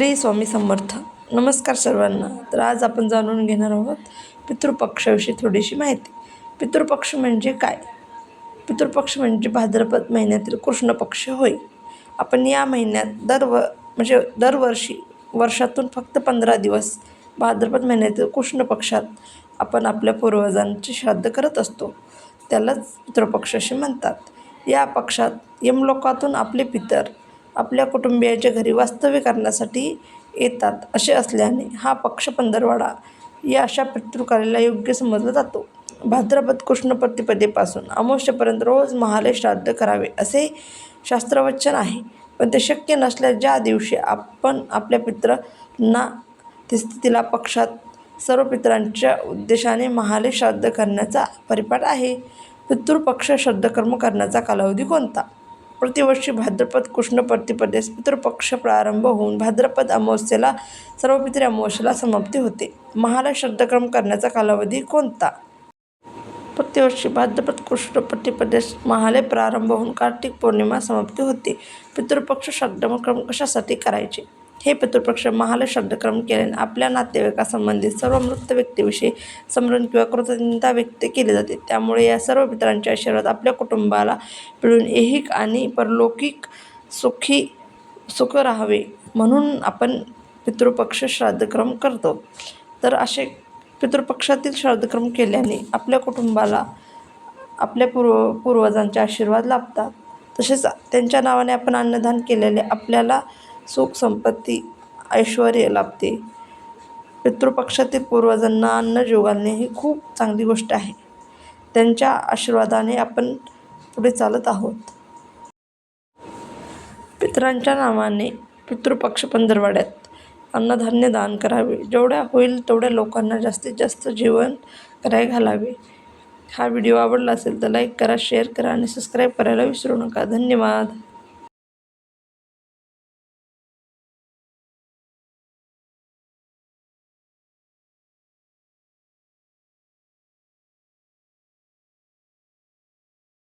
श्री स्वामी समर्थ. नमस्कार सर्वांना. तर आज आपण जाणून घेणार आहोत पितृपक्षाविषयी थोडीशी माहिती. पितृपक्ष म्हणजे काय? पितृपक्ष म्हणजे भाद्रपद महिन्यातील कृष्ण पक्ष होय. आपण या महिन्यात दर व म्हणजे दरवर्षी वर्षातून फक्त पंधरा दिवस भाद्रपद महिन्यातील कृष्ण पक्षात आपण आपल्या पूर्वजांचे श्राद्ध करत असतो. त्यालाच पितृपक्ष असे म्हणतात. या पक्षात यमलोकातून आपले पितर आपल्या कुटुंबियाच्या घरी वास्तव्य करण्यासाठी येतात असे असल्याने हा पक्ष पंधरवाडा या अशा पितृकार्याला योग्य समजला जातो. भाद्रपद कृष्ण प्रतिपदेपासून अमावस्येपर्यंत रोज महालय श्राद्ध करावे असे शास्त्रवचन आहे. पण ते शक्य नसल्यास ज्या दिवशी आपण आपल्या पित्रांना ते स्थितीला पक्षात सर्व पितरांच्या उद्देशाने महालय श्राद्ध करण्याचा परिपाठ आहे पितृपक्ष श्राद्धकर्म करण्याचा कालावधी कोणता? प्रतिवर्षी भाद्रपद कृष्ण प्रतिपदेस पितृपक्ष प्रारंभ होऊन भाद्रपद अमावस्येला सर्व पितृ अमावस्येला समाप्ती होते. महालय श्रद्धक्रम करण्याचा कालावधी कोणता? प्रतिवर्षी भाद्रपद कृष्ण प्रतिपदेस महालय प्रारंभ होऊन कार्तिक पौर्णिमा समाप्ती होते. पितृपक्ष श्रद्धक्रम कशासाठी करायचे? हे पितृपक्ष महालय श्राद्धक्रम केल्याने आपल्या नातेवाईकासंबंधित सर्व मृत व्यक्तीविषयी स्मरण किंवा कृतज्ञता व्यक्त केली जाते. त्यामुळे या सर्व पितरांचे आशीर्वाद आपल्या कुटुंबाला मिळून ऐहिक आणि परलौकिक सुखी सुख राहावे म्हणून आपण पितृपक्ष श्राद्धक्रम करतो. तर असे पितृपक्षातील श्राद्धक्रम केल्याने आपल्या कुटुंबाला आपल्या पूर्व पूर्वजांचे आशीर्वाद लाभतात. तसेच त्यांच्या नावाने आपण अन्नदान केलेले आपल्याला सुख संपत्ती ऐश्वर लाभते. पितृपक्षातील पूर्वजांना अन्न जोगालणे ही खूप चांगली गोष्ट आहे. त्यांच्या आशीर्वादाने आपण पुढे चालत आहोत. पितरांच्या नावाने पितृपक्ष पंधरवाड्यात अन्नधान्य दान करावे. जेवढ्या होईल तेवढ्या लोकांना जास्तीत जास्त जीवन करायला घालावे. हा व्हिडिओ आवडला असेल तर लाईक करा शेअर करा आणि सबस्क्राईब करायला विसरू नका. धन्यवाद.